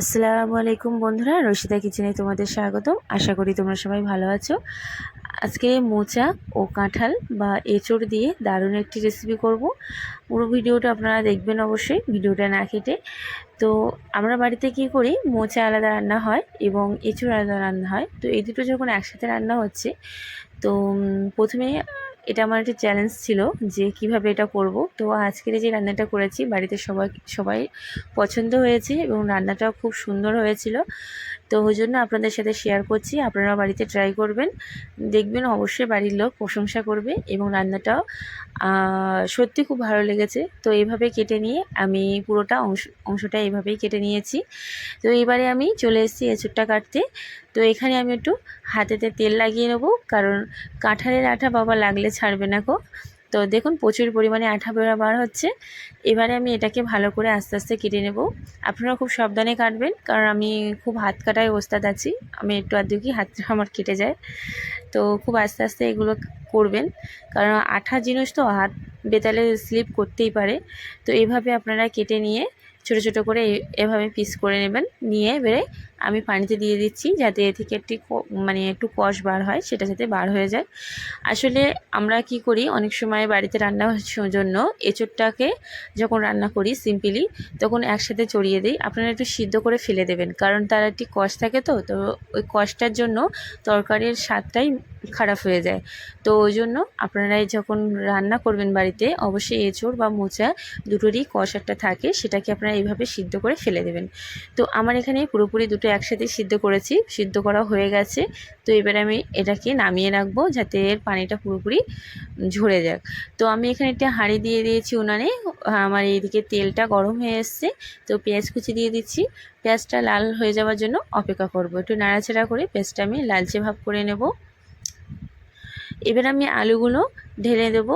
আসসালামু আলাইকুম বন্ধুরা, রশিদা কিচেনে তোমাদের স্বাগতম। আশা করি তোমরা সবাই ভালো আছো। আজকে মোচা ও কাঁঠাল বা এঁচড় দিয়ে দারুণ একটি রেসিপি করব। পুরো ভিডিওটা আপনারা দেখবেন অবশ্যই, ভিডিওটা না কেটে। তো আমরা বাড়িতে কি করি, মোচা আলাদা রান্না হয় এবং এঁচড় আলাদা রান্না হয়। তো এই দুটো যখন একসাথে রান্না হচ্ছে, তো প্রথমে এটা আমার একটা চ্যালেঞ্জ ছিল যে কীভাবে এটা করব। তো আজকের যে রান্নাটা করেছি, বাড়িতে সবাই সবাই পছন্দ হয়েছে এবং রান্নাটাও খুব সুন্দর হয়েছিল। তো ওই জন্য আপনাদের সাথে শেয়ার করছি। আপনারা বাড়িতে ট্রাই করবেন। দেখবেন অবশ্যই বাড়ির লোক প্রশংসা করবে এবং রান্নাটাও সত্যি খুব ভালো লেগেছে। তো এইভাবে কেটে নিয়ে আমি পুরোটা অংশ, অংশটা এইভাবেই কেটে নিয়েছি। তো এবারে আমি চলে এসেছি এঁচুরটা কাটতে। তো এখানে আমি একটু হাতেতে তেল লাগিয়ে নেব, কারণ কাঁঠালের আঠা বাবা লাগলে ছাড়বে না গো। তো দেখুন, প্রচুর পরিমাণে আঠা বেরা হচ্ছে। এবারে আমি এটাকে ভালো করে আস্তে আস্তে কেটে নেব। আপনারা খুব সাবধানে কাটবেন, কারণ আমি খুব হাত কাটায় ওস্তাদ আছি। আমি একটু আধটু কি হাত আমার কেটে যায়। তো খুব আস্তে আস্তে এগুলো করবেন, কারণ আঠা জিনিস তো হাত বেতালে স্লিপ করতেই পারে। তো এইভাবে আপনারা কেটে নিয়ে ছোট ছোট করে এভাবে পিস করে নেবেন। নিয়ে এবারে আমি পানিতে দিয়ে দিচ্ছি যাতে এ থেকে একটি মানে একটু কষ বার হয়, সেটা যাতে বার হয়ে যায়। আসলে আমরা কি করি, অনেক সময় বাড়িতে রান্না জন্য এঁচোড়টাকে যখন রান্না করি সিম্পলি, তখন একসাথে চড়িয়ে দিই। আপনারা একটু সিদ্ধ করে ফেলে দেবেন, কারণ তার একটি কষ থাকে তো তো ওই কষটার জন্য তরকারির স্বাদটাই খারাপ হয়ে যায়। তো ওই জন্য আপনারা যখন রান্না করবেন বাড়িতে, অবশ্যই এঁচোড় বা মোচা দুটোরই কষ একটা থাকে, সেটাকে আপনারা এইভাবে সিদ্ধ করে ফেলে দেবেন। তো আমার এখানে পুরোপুরি দুটো একসাথে সিদ্ধ করেছি, সিদ্ধ করা হয়ে গেছে। তো এবার আমি এটাকে নামিয়ে রাখব যাতে এর পানিটা পুরোপুরি ঝরে যাক। তো আমি এখানে একটা হাঁড়ি দিয়ে দিয়েছি উনানে। আমার এইদিকে তেলটা গরম হয়ে এসছে। তো পেঁয়াজ কুচি দিয়ে দিচ্ছি। পেঁয়াজটা লাল হয়ে যাওয়ার জন্য অপেক্ষা করব। একটু নাড়াচাড়া করে পেঁয়াজটা আমি লালচে ভাব করে নেব। এবার আমি আলুগুলো ঢেলে দেব।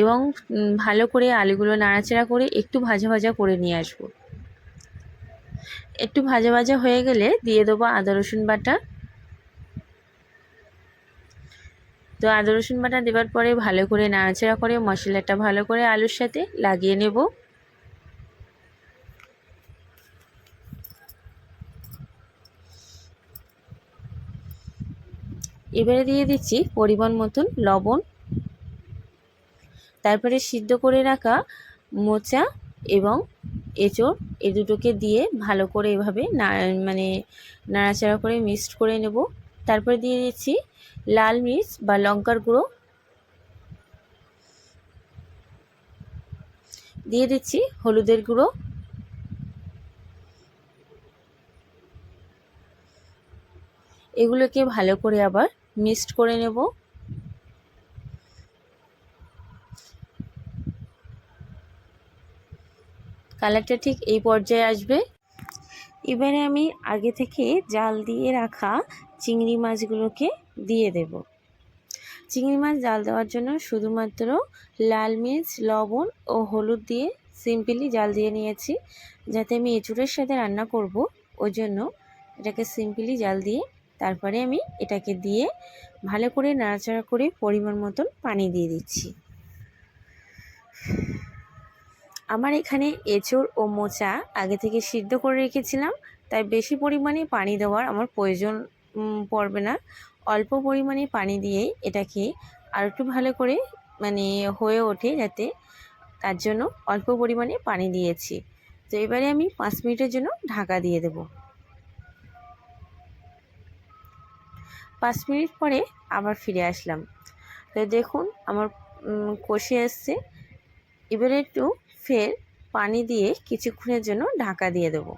এবং ভালো করে আলুগুলো নাড়াচাড়া করে একটু ভাজা ভাজা করে নিয়ে আসব। একটু ভাজা ভাজা হয়ে গেলে দিয়ে দেবো আদা, রসুন বাটা। তো আদা, রসুন বাটা দেওয়ার পরে ভালো করে নাড়াচাড়া করে মশলাটা ভালো করে আলুর সাথে লাগিয়ে নেব। এবারে দিয়ে দিচ্ছি পরিমাণ মতন লবণ। তারপরে সিদ্ধ করে রাখা মোচা এবং এঁচড় এ দুটোকে দিয়ে ভালো করে এভাবে না মানে নাড়াচাড়া করে মিক্সড করে নেব। তারপরে দিয়ে দিচ্ছি লাল মির্চ বা লঙ্কার গুঁড়ো। দিয়ে দিচ্ছি হলুদের গুঁড়ো। এগুলোকে ভালো করে আবার মিক্সড করে নেব। কালারটা ঠিক এই পর্যায়ে আসবে। এবারে আমি আগে থেকে জাল দিয়ে রাখা চিংড়ি মাছগুলোকে দিয়ে দেব। চিংড়ি মাছ জাল দেওয়ার জন্য শুধুমাত্র লাল মির্চ, লবণ ও হলুদ দিয়ে সিম্পলি জাল দিয়ে নিয়েছি। যাতে আমি এঁচুড়ের সাথে রান্না করব ওই জন্য এটাকে সিম্পলি জাল দিয়ে তারপরে আমি এটাকে দিয়ে ভালো করে নাড়াচাড়া করে পরিমাণ মতন পানি দিয়ে দিচ্ছি। আমার এখানে এঁচড় ও মোচা আগে থেকে সিদ্ধ করে রেখেছিলাম, তাই বেশি পরিমাণে পানি দেওয়ার আমার প্রয়োজন পড়বে না। অল্প পরিমাণে পানি দিয়েই এটাকে আর একটু ভালো করে মানে হয়ে ওঠে যাতে তার জন্য অল্প পরিমাণে পানি দিয়েছি। তো এবারে আমি পাঁচ মিনিটের জন্য ঢাকা দিয়ে দেব। পাঁচ মিনিট পরে আবার ফিরে আসলাম। তো দেখুন, আমার কষে আসছে। এবারে একটু ফের পানি দিয়ে কিছুক্ষণের জন্য ঢাকা দিয়ে দেব।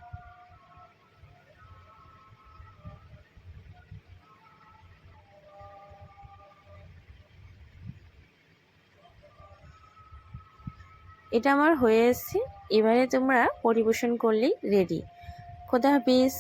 এটা আমার হয়ে এসছে। এবারে তোমরা পরিবেশন করলেই রেডি খোদা হাফিজ।